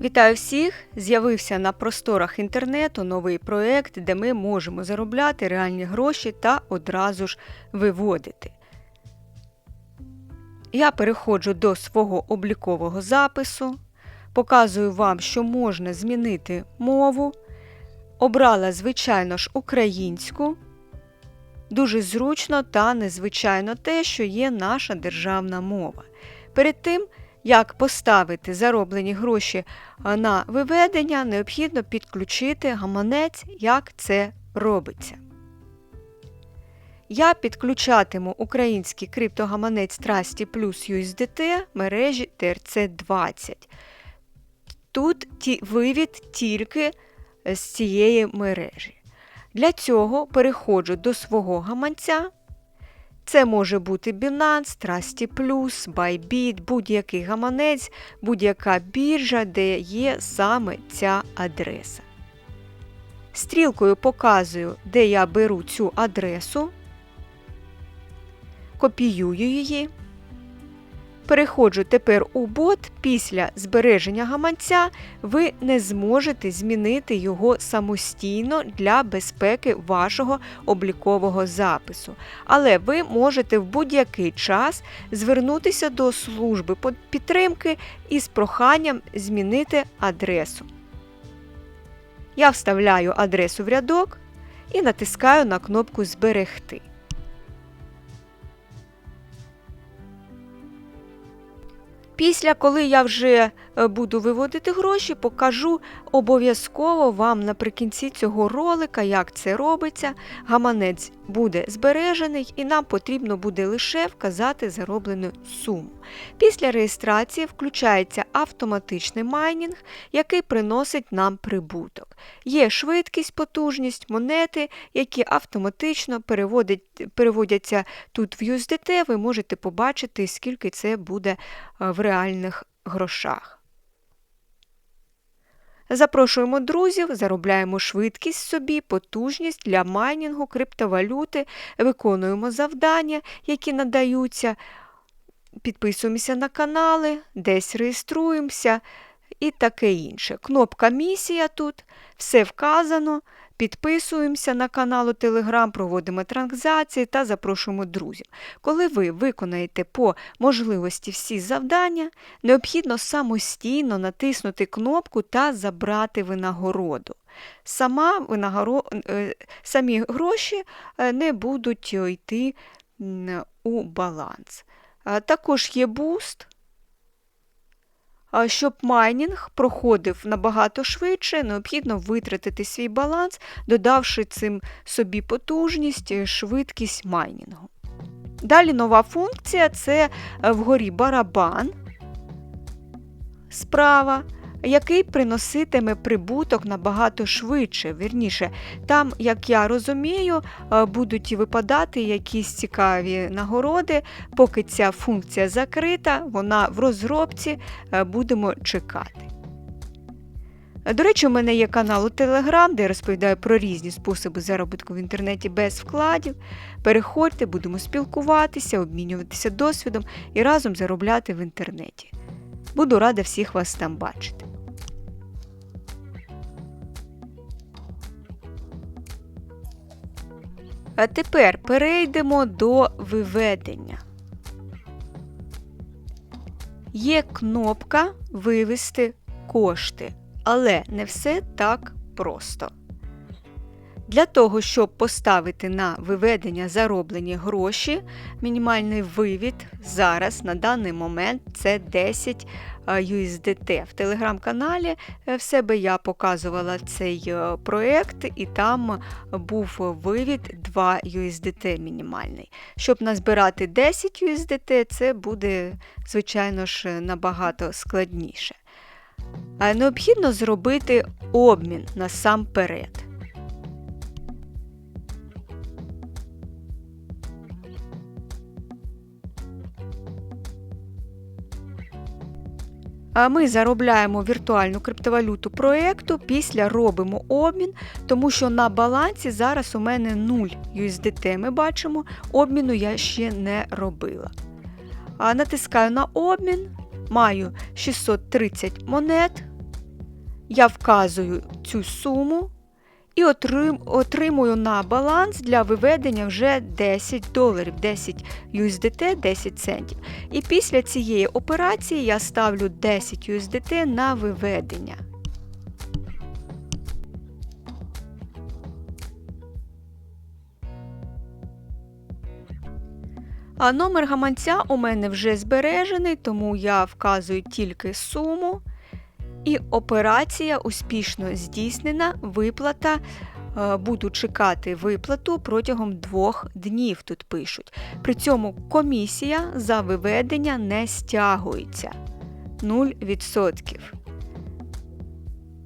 Вітаю всіх! З'явився на просторах інтернету новий проєкт, де ми можемо заробляти реальні гроші та одразу ж виводити. Я переходжу до свого облікового запису, показую вам, що можна змінити мову. Обрала, звичайно ж, українську. Дуже зручно та незвичайно те, що є наша державна мова. Перед тим, як поставити зароблені гроші на виведення, необхідно підключити гаманець, як це робиться. Я підключатиму український криптогаманець Trusty Plus USDT мережі TRC20. Тут вивід тільки з цієї мережі. Для цього переходжу до свого гаманця. Це може бути Binance, Trusty Bybit, будь-який гаманець, будь-яка біржа, де є саме ця адреса. Стрілкою показую, де я беру цю адресу, копіюю її. Переходжу тепер у бот. Після збереження гаманця ви не зможете змінити його самостійно для безпеки вашого облікового запису. Але ви можете в будь-який час звернутися до служби підтримки із проханням змінити адресу. Я вставляю адресу в рядок і натискаю на кнопку Зберегти. Після, коли я вже е, буду виводити гроші, покажу обов'язково вам наприкінці цього ролика, як це робиться. Гаманець буде збережений і нам потрібно буде лише вказати зароблену суму. Після реєстрації включається автоматичний майнінг, який приносить нам прибуток. Є швидкість, потужність, монети, які автоматично переводяться тут в USDT. Ви можете побачити, скільки це буде е, в реальних грошах. Запрошуємо друзів, заробляємо швидкість собі, потужність для майнінгу, криптовалюти, виконуємо завдання, які надаються, підписуємося на канали, десь реєструємося і таке інше. Кнопка місія тут, все вказано. Підписуємося на канал Telegram, проводимо транзакції та запрошуємо друзів. Коли ви виконаєте по можливості всі завдання, необхідно самостійно натиснути кнопку та забрати винагороду. Сама винагоро... е, Самі гроші е, не будуть йти у баланс. Е, Також є буст. Щоб майнінг проходив набагато швидше, необхідно витратити свій баланс, додавши цим собі потужність, і швидкість майнінгу. Далі нова функція це е, вгорі барабан справа, який приноситиме прибуток набагато швидше. Вірніше, там, як я розумію, е, будуть випадати якісь цікаві нагороди. Поки ця функція закрита, вона в розробці, е, будемо чекати. До речі, у мене є канал у Telegram, де я розповідаю про різні способи заробітку в інтернеті без вкладів. Переходьте, будемо спілкуватися, обмінюватися досвідом і разом заробляти в інтернеті. Буду рада всіх вас там бачити. А тепер перейдемо до виведення. Є кнопка Вивести кошти, але не все так просто. Для того, щоб поставити на виведення зароблені гроші, мінімальний вивід зараз на даний момент це 10 е, USDT. В телеграм-каналі е, в себе я показувала цей е, проєкт, і там був вивід 2 USDT мінімальний. Щоб назбирати 10 USDT, це буде, звичайно ж, набагато складніше. Необхідно зробити обмін насамперед. Ми заробляємо віртуальну криптовалюту проєкту, після робимо обмін, тому що на балансі зараз у мене 0 USDT. Ми бачимо, обміну я ще не робила. Натискаю на обмін, маю 630 монет. я вказую цю суму і отрим, отримую на баланс для виведення вже 10 доларів, 10 USDT, 10 центів. І після цієї операції я ставлю 10 USDT на виведення. А номер гаманця у мене вже збережений, тому я вказую тільки суму. І операція успішно здійснена. Виплата. е, Буду чекати виплату протягом двох днів. Тут пишуть. При цьому комісія за виведення не стягується 0%.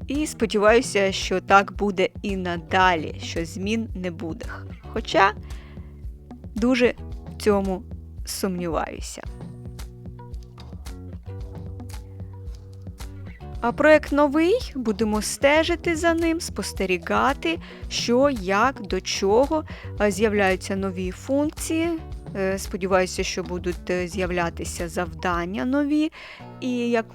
І сподіваюся, що так буде і надалі, що змін не буде. Хоча дуже в цьому сумніваюся. А проект новий, будемо стежити за ним, спостерігати, що, як, до чого Е, з'являються нові функції. Е, Сподіваюся, що будуть е, з'являтися завдання нові, і як,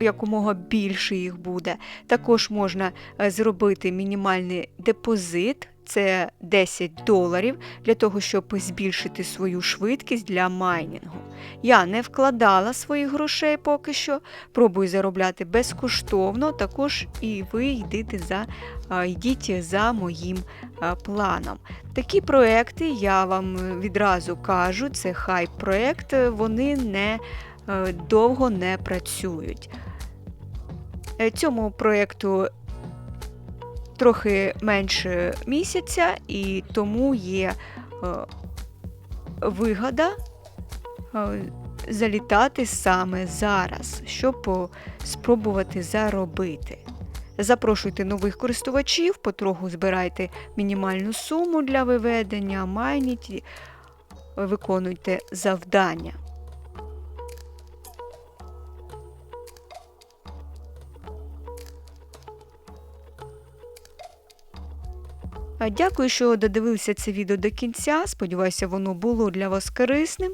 якомога більше їх буде. Також можна зробити мінімальний депозит. Це 10 доларів для того, щоб збільшити свою швидкість для майнінгу. Я не вкладала своїх грошей поки що, пробую заробляти безкоштовно, також і ви йдете за, йдіть за моїм планом. Такі проекти, я вам відразу кажу, це хайп проект, вони не е, довго не працюють. Е, Цьому проєкту трохи менше місяця, і тому є е, вигода е, залітати саме зараз, щоб спробувати заробити. Запрошуйте нових користувачів, потроху збирайте мінімальну суму для виведення, майніть, виконуйте завдання. Дякую, що додивилися це відео до кінця. Сподіваюся, воно було для вас корисним.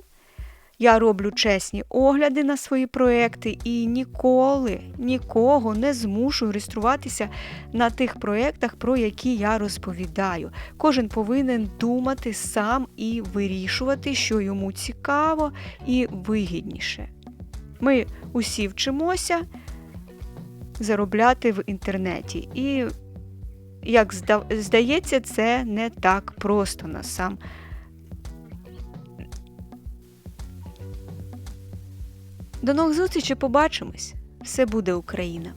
Я роблю чесні огляди на свої проекти і ніколи нікого не змушую реєструватися на тих проєктах, про які я розповідаю. Кожен повинен думати сам і вирішувати, що йому цікаво і вигідніше. Ми усі вчимося заробляти в інтернеті. І, як зда- здається, це не так просто насам. До нових зустрічей побачимось. Все буде Україна!